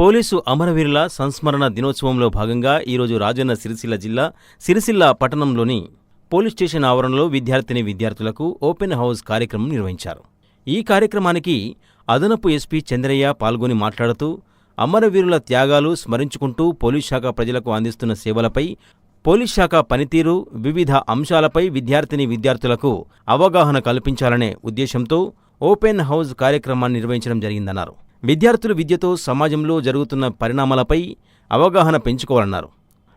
Police అమరవీరుల సంస్మరణ దినోత్సవంలో భాగంగా ఈరోజు రాజన్న సిరిసిల్ల జిల్లా సిరిసిల్ల పట్టణంలోని పోలీస్ స్టేషన్ ఆవరణలో విద్యార్థిని విద్యార్థులకు ఓపెన్ హౌస్ కార్యక్రమం నిర్వహించారు. ఈ కార్యక్రమానికి అదనపు ఎస్పీ చంద్రయ్య పాల్గొని మాట్లాడుతూ అమరవీరుల త్యాగాలు స్మరించుకుంటూ పోలీస్ శాఖ ప్రజలకు అందిస్తున్న సేవలపై పోలీస్ శాఖ పనితీరు వివిధ అంశాలపై విద్యార్థిని విద్యార్థులకు అవగాహన కల్పించాలనే ఉద్దేశంతో ఓపెన్ హౌస్ కార్యక్రమాన్ని నిర్వహించడం జరిగిందన్నారు. విద్యార్థులు విద్యతో సమాజంలో జరుగుతున్న పరిణామాలపై అవగాహన పెంచుకోవాలన్నారు.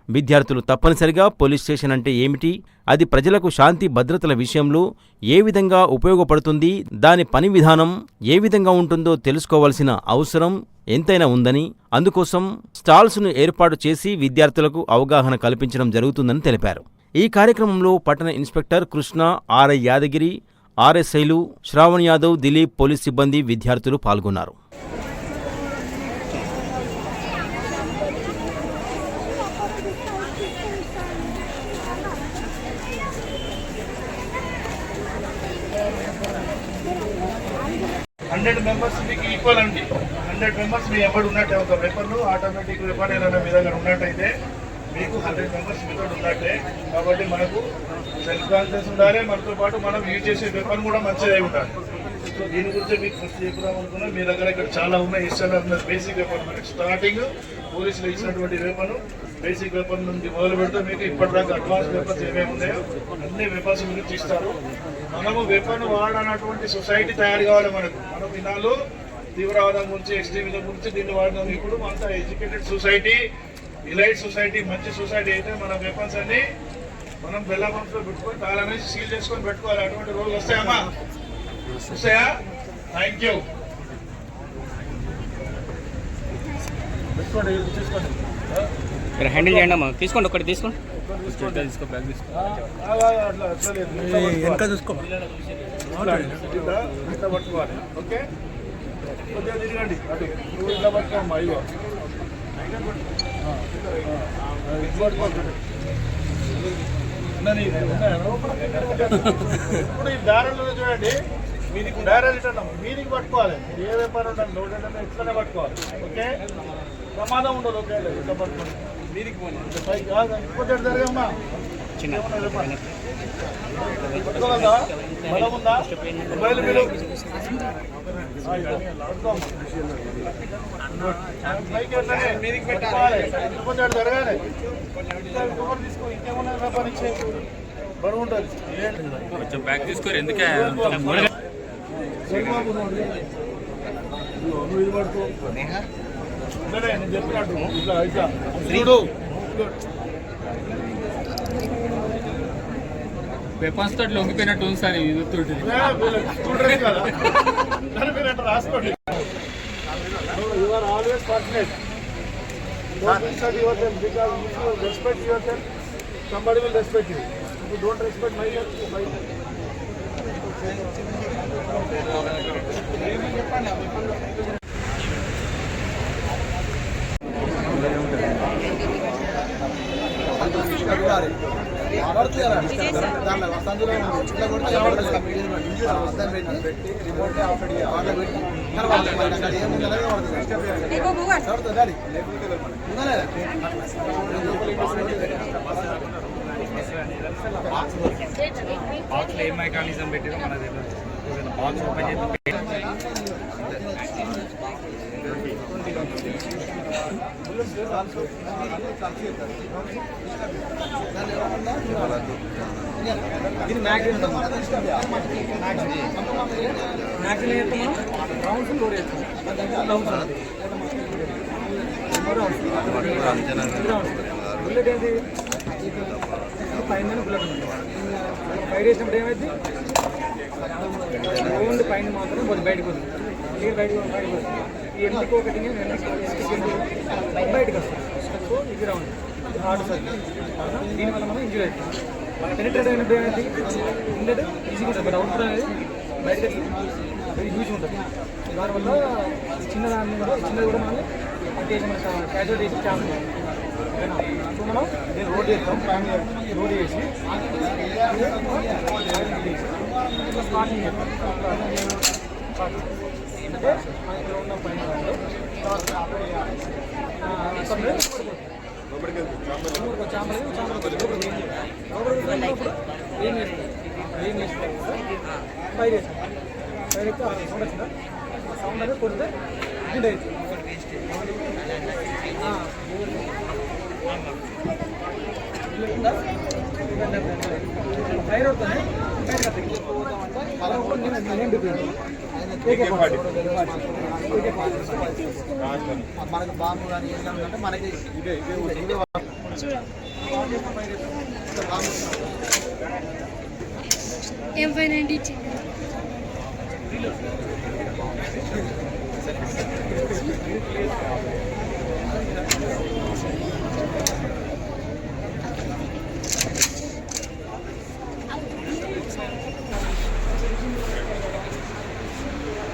విద్యార్థులు తప్పనిసరిగా పోలీస్ స్టేషన్ అంటే ఏమిటి? అది ప్రజలకు శాంతి భద్రతల విషయంలో ఏ విధంగా ఉపయోగపడుతుంది? దాని పని విధానం ఏ విధంగా ఉంటుందో తెలుసుకోవాల్సిన అవసరం ఎంతైనా ఉందని అందుకోసం స్టాల్స్ను ఏర్పాటు చేసి విద్యార్థులకు అవగాహన కల్పించడం జరుగుతుందని తెలిపారు. ఈ కార్యక్రమంలో పట్టణ ఇన్స్పెక్టర్ కృష్ణ ఆర్ఐ యాదగిరి ఆర్ఎస్ఐలు శ్రావణ్ యాదవ్ దిలీప్ పోలీస్ సిబ్బంది విద్యార్థులు పాల్గొన్నారు. హండ్రెడ్ మెంబర్స్ మీకు ఈక్వల్ అండి. హండ్రెడ్ మెంబర్స్ మీ ఎవరు ఉన్నట్టే ఒక పేపర్లు ఆటోమేటిక్ వెపన్ ఏదైనా మీ దగ్గర ఉన్నట్టయితే మీకు హండ్రెడ్ మెంబర్స్ మీతో ఉన్నట్టే కాబట్టి మనకు సెల్ఫ్ కాన్ఫిడెన్స్ ఉండాలి మనతో పాటు మనం యూజ్ చేసే వెపన్ కూడా మంచిదే ఉండాలి. సో దీని గురించి మీకు ఫస్ట్ చెప్పుదాం అనుకున్నా. మీ దగ్గర ఇక్కడ చాలా ఉన్నాయి. ఇష్టాలు బేసిక్ వెపన్ మనకి స్టార్టింగ్ పోలీసులు ఇచ్చినటువంటి వెపన్ బేసిక్ వెపన్ నుండి మొదలు పెడితే మీకు ఇప్పటిదాకా అడ్వాన్స్ వెపన్స్ ఏమేమి ఉన్నాయో అన్ని వెపన్స్ గురించి ఇస్తారు. మనము వెపన్ వాడనటువంటి సొసైటీ తయారు కావాలి మనకు. మనం దినాలు తీవ్రవాదం గురించి ఎక్స్ట్రీమిజం గురించి దీన్ని వాడినాం ఇప్పుడు అంత ఎడ్యుకేటెడ్ సొసైటీ ఇలైట్ సొసైటీ మంచి సొసైటీ అయితే మన వెపన్స్ అన్ని మనం బెల్ల లో పెట్టుకొని తాళం సీల్ చేసుకొని పెట్టుకోవాలి. అటువంటి రోజులు వస్తాయమ్మా? వస్తాయా? థ్యాంక్ యూ హ్యాండిల్ చేయండి అమ్మా. తీసుకోండి ఒకటి తీసుకోండి. వెనక చూసుకో. ఇట్లా ఇట్లా పట్టుకోవాలి. ఓకే? కొద్దిగా తిరగండి. అటు నువ్వు ఇట్లా పట్టుకోమ్మా ఇగో. ఇప్పుడు ఈ దారులు చూడండి మీదికి డైరెక్ట్ ఇట్లా మీదికి పట్టుకోవాలి. ఏ వ్యాపారం ఉండాలి లోడ్ అంటే ఇట్లనే పట్టుకోవాలి. ఓకే? ప్రమాదం ఉండదు ఓకే? ఇట్లా పట్టుకోండి. మీదికి పోయి కాదు ఇంకోటి జరగమ్మా చిన్న కొంచెం అటు జరగాలి ఇంకా ఇంకొకటి తీసుకో ఇంకేమన్నా వ్యాపారం ఇచ్చే బరువు ఉంటుంది ఏంటి కొంచెం బ్యాగ్ తీసుకోరు ఎందుకే శనివారం నువ్వు నువ్వు ఇది పడుకో ఇట్లనే నేను చెప్పినట్టు ఇట్లా ఇట్లా చూడు వెపన్స్ తోటి లొంగిపోయినట్టు ఉంది సార్ ఇది తోటి చూడరు కదా. దాని మీరు అట్లా రాసుకోండి. You are always fortunate Don't insult yourself because పెట్టి రిమోట్ ఆపరేట్ చేయాలి పెట్టి తర్వాత అక్కడ ఏముంది అలాగే పడుతుంది పడుతుంది అది బాక్స్ ఏ మెకానిజం పెట్టిందో మనకు తెలియదు బాక్స్ ఓపెన్ చేసి దాన్ని ఇది magazine magazine magazine rounds door వేస్తాం. బుల్లెట్ ఏంటి పైన బుల్లెట్ ఉంది ఫైర్ చేసినప్పుడు ఏమైంది ఓన్లీ పైన మాత్రం కొద్ది బయటకు వస్తుంది క్లియర్ బయటకు బయటకు వస్తుంది ఈ ఎందుకు ఒకటి బయటకు వస్తుంది సో ఇది రౌండ్ హార్డ్ సర్జరీ దీనివల్ల మనం ఇంజూరీ అవుతుంది పెనిట్రేట్ అయినప్పుడు ఏమైంది ఉండేది ఈజీగా ఉంటుంది బట్ అవుట్ అనేది బయటకు వెరీ హ్యూజ్ ఉంటుంది దానివల్ల చిన్నదాన్ని కూడా చిన్నది కూడా మనం అంటే క్యాజువల్ చేసి ఛాన్స్ సో మనం నేను రోడ్ చేస్తాం ఫ్యామిలీ రోడ్ చేసి స్టార్టింగ్ చేస్తాం అంటే మన ఇక్కడ ఉన్న పైన ఏం చేస్తారు ఏం చేస్తారు ఫైర్ వేస్తారు ఫైర్ అయితే ఆ సౌండ్ వచ్చిందా ఆ సౌండ్ అనేది కొడితే గుడ్ అవుతుంది ఫైర్ అవుతుంది ఫైర్ కత్తి అలా కూడా నేను నేను డిఫరెంట్ మనకు బాంబు కానీ ఏం కానీ ఉందంటే మనకి ఇదే ఏం ఇచ్చింది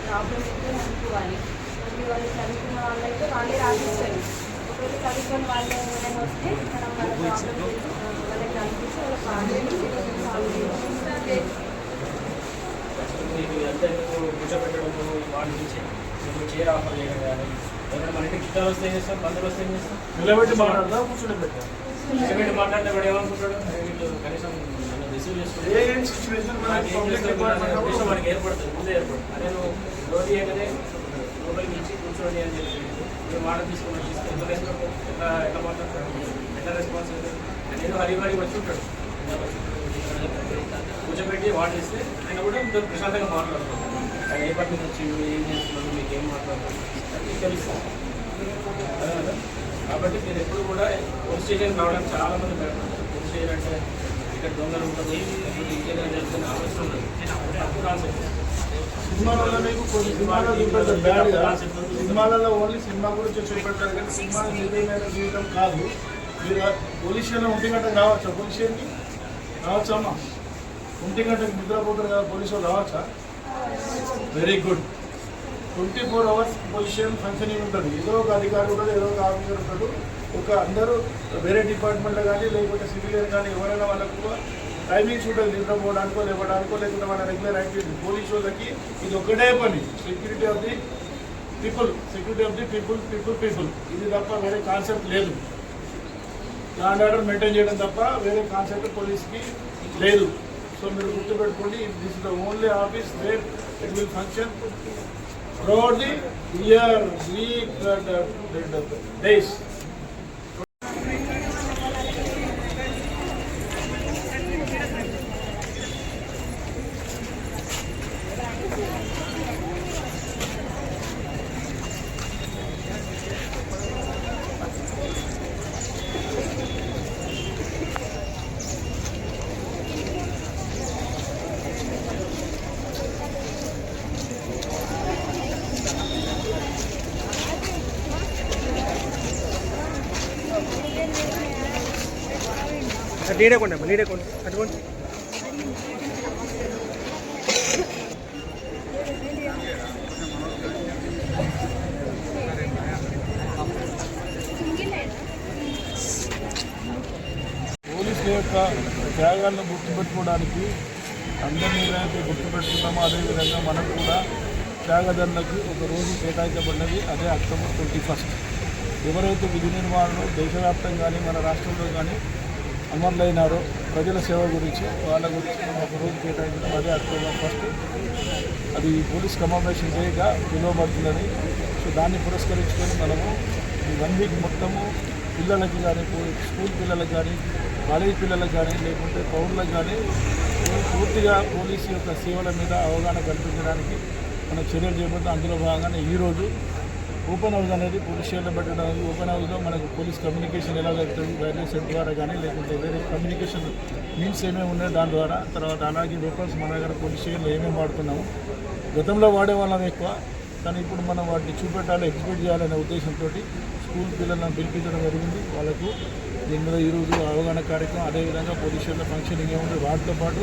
ప్రాబ్లమ్స్ ఉంటే అనుకోవాలి మరి వాళ్ళు చదువుకున్న వాళ్ళైతే వాళ్ళే రాసిస్తారు ఒకవేళ చదువుకుని వాళ్ళు ఎవరైనా వస్తే మనం వాళ్ళ ప్రాబ్లమ్ వాళ్ళకి కనిపిస్తే వాళ్ళ ప్రాబ్లమ్ సాల్వ్ చేయాలి మీకు ఎంత కూర్చోబెట్టడము వాడి నుంచి మీకు చీర ఆఫర్ చేయడం కానీ మన ఇంటికి చుట్టాలు వస్తే ఏం చేస్తాం బంధువులు వస్తే ఏం చేస్తాం నిలబెట్టి మాట్లాడదా కూర్చొని పెట్టా నిలబెట్టి మాట్లాడితే వాడు ఏమనుకుంటాడు వీళ్ళు కనీసం నన్ను రిసీవ్ చేసుకుంటే మనకి ఏర్పడుతుంది ముందే ఏర్పడుతుంది. అదే నువ్వు చేయగానే లోపలికి ఇచ్చి కూర్చోండి అని చెప్పి మీరు మాట తీసుకుని తీసుకుని ఎట్లా ఎట్లా మాట్లాడతాడు ఎట్లా రెస్పాన్స్ నేను హరి హరి వచ్చి ఉంటాడు. కూర్చోబెట్టి వాడు ఇస్తే ఆయన కూడా ఇంత ప్రశాంతంగా మాట్లాడతాడు. ఆయన ఏ పని నుంచి ఏం చేస్తున్నాడు మీకు ఏం మాట్లాడతాడు అది అదే కాబట్టి మీరు ఎప్పుడు కూడా పోలీస్ స్టేషన్ రావడానికి చాలా మంది భయపడతారు. పోలీస్ స్టేషన్ అంటే ఇక్కడ దొంగలు లేకపోతే ఇంకేదైనా జరుగుతున్న ఆలోచన ఉండదు తప్పు కాన్సెప్ట్ సినిమాలలో మీకు కొన్ని సినిమాలలో చూపెడతారు బ్యాడ్గా సినిమాలలో ఓన్లీ సినిమా గురించి చూపెడతారు కానీ సినిమా నిజమైన జీవితం కాదు. మీరు పోలీస్ స్టేషన్ ఒంటి గంటకు రావచ్చా? పోలీస్ స్టేషన్కి? రావచ్చా అమ్మా? ఒంటి గంటకు నిద్రపోతారు కదా పోలీసు వాళ్ళు రావచ్చా? Very good twenty four hours position functioning ఉంటుంది. ఏదో ఒక అధికారి ఉంటుంది ఏదో ఒక ఆఫీసర్ ఉంటాడు. ఒక అందరూ వేరే డిపార్ట్మెంట్లో కానీ లేకపోతే సివిలియన్ కానీ ఎవరైనా వాళ్ళకు టైమింగ్స్ ఉంటుంది. నిద్రపోవడానికో లేవడానికో లేకుంటే వాళ్ళ రెగ్యులర్ యాక్టివిటీ పోలీస్ వాళ్ళకి ఇది ఒకటే పని. Security of the people security of the people people people ఇది తప్ప వేరే కాన్సెప్ట్ లేదు. లాండ్ ఆర్డర్ మెయింటైన్ చేయడం తప్ప వేరే కాన్సెప్ట్ పోలీస్కి లేదు. సో మీరు గుర్తుపెట్టుకోండి this the only office where it will function throughout the year week days నీడే days. నీడే కొండ లీడే కొండ అటువంటి పోలీసుల యొక్క త్యాగాలను గుర్తుపెట్టుకోవడానికి అందరినీ ఏదైతే గుర్తుపెట్టుకుంటామో అదేవిధంగా మనకు కూడా త్యాగదండకు ఒక రోజు కేటాయించబడినది అదే అక్టోబర్ ట్వంటీ ఫస్ట్ ఎవరైతే విధి నిర్వహణలో దేశవ్యాప్తంగా కానీ మన రాష్ట్రంలో కానీ అమరులైనారో. ప్రజల సేవ గురించి వాళ్ళ గురించి ఒక రోజు కేటాయించడం అదే అక్టోబర్ ఫస్ట్ అది పోలీస్ కమాండేషన్ డేగా పిలువబడుతుందని. సో దాన్ని పురస్కరించుకొని మనము ఈ వన్ వీక్ మొత్తము పిల్లలకి కానీ స్కూల్ పిల్లలకు కానీ కాలేజ్ పిల్లలకు కానీ లేకుంటే పౌరులకు కానీ పూర్తిగా పోలీసు యొక్క సేవల మీద అవగాహన కల్పించడానికి మనం చర్యలు చేపడుతూ అందులో భాగంగానే ఈరోజు ఓపెన్ హౌస్ అనేది పోలీస్ స్టేషన్లో పెట్టడం ఓపెన్ హౌస్లో మనకు పోలీస్ కమ్యూనికేషన్ ఎలా జరుగుతుంది వైర్లెస్ సెట్ ద్వారా కానీ లేకుంటే వేరే కమ్యూనికేషన్ మీన్స్ ఏమేమి ఉన్నాయో దాని ద్వారా తర్వాత అలాగే వెపన్స్ మన దగ్గర పోలీస్ స్టేషన్లో ఏమేమి వాడుతున్నాము గతంలో వాడేవాళ్ళం ఎక్కువ కానీ ఇప్పుడు మనం వాటిని చూపెట్టాలి ఎగ్జిబిట్ చేయాలనే ఉద్దేశంతో స్కూల్ పిల్లలను పిలిపించడం జరిగింది. వాళ్ళకు దీని మీద ఈరోజు అవగాహన కార్యక్రమం అదేవిధంగా పోలీస్ స్టేషన్లో ఫంక్షన్ ఏముంది వాటితో పాటు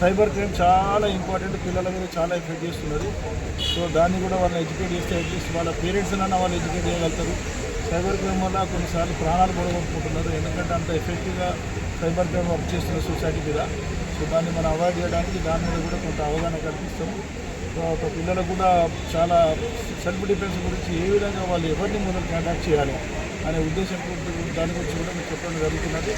సైబర్ క్రైమ్ చాలా ఇంపార్టెంట్ పిల్లల మీద చాలా ఎఫెక్ట్ చేస్తున్నారు సో దాన్ని కూడా వాళ్ళని ఎడ్యుకేట్ చేస్తే అట్లీస్ట్ వాళ్ళ పేరెంట్స్ అన్న వాళ్ళు ఎడ్యుకేట్ చేయగలుగుతారు. సైబర్ క్రైమ్ వల్ల కొన్నిసార్లు ప్రాణాలు కూడా ఎందుకంటే అంత ఎఫెక్టివ్గా సైబర్ క్రైమ్ వర్క్ చేస్తున్న సొసైటీ మీద. సో దాన్ని మనం అవాయిడ్ చేయడానికి దాని మీద కూడా కొంత అవగాహన కల్పిస్తాము. ఒక పిల్లలకు కూడా చాలా సెల్ఫ్ డిఫెన్స్ గురించి ఏ విధంగా వాళ్ళు ఎవరిని మొదలు కాంటాక్ట్ చేయాలి? అనే ఉద్దేశంతో దాని గురించి కూడా మీకు చెప్పడం జరుగుతున్నది.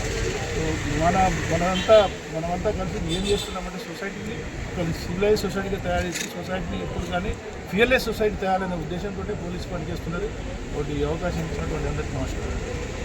మన మనమంతా మనమంతా కలిసి ఏం చేస్తున్నామంటే సొసైటీని ఒక సివిలైజ్ సొసైటీగా తయారు చేసి సొసైటీని ఎప్పుడు కానీ ఫియర్లెస్ సొసైటీ తయారనే ఉద్దేశంతో పోలీస్ పనిచేస్తున్నది. ఒకటి అవకాశం ఇచ్చినటువంటి అందరికీ నమస్కారం.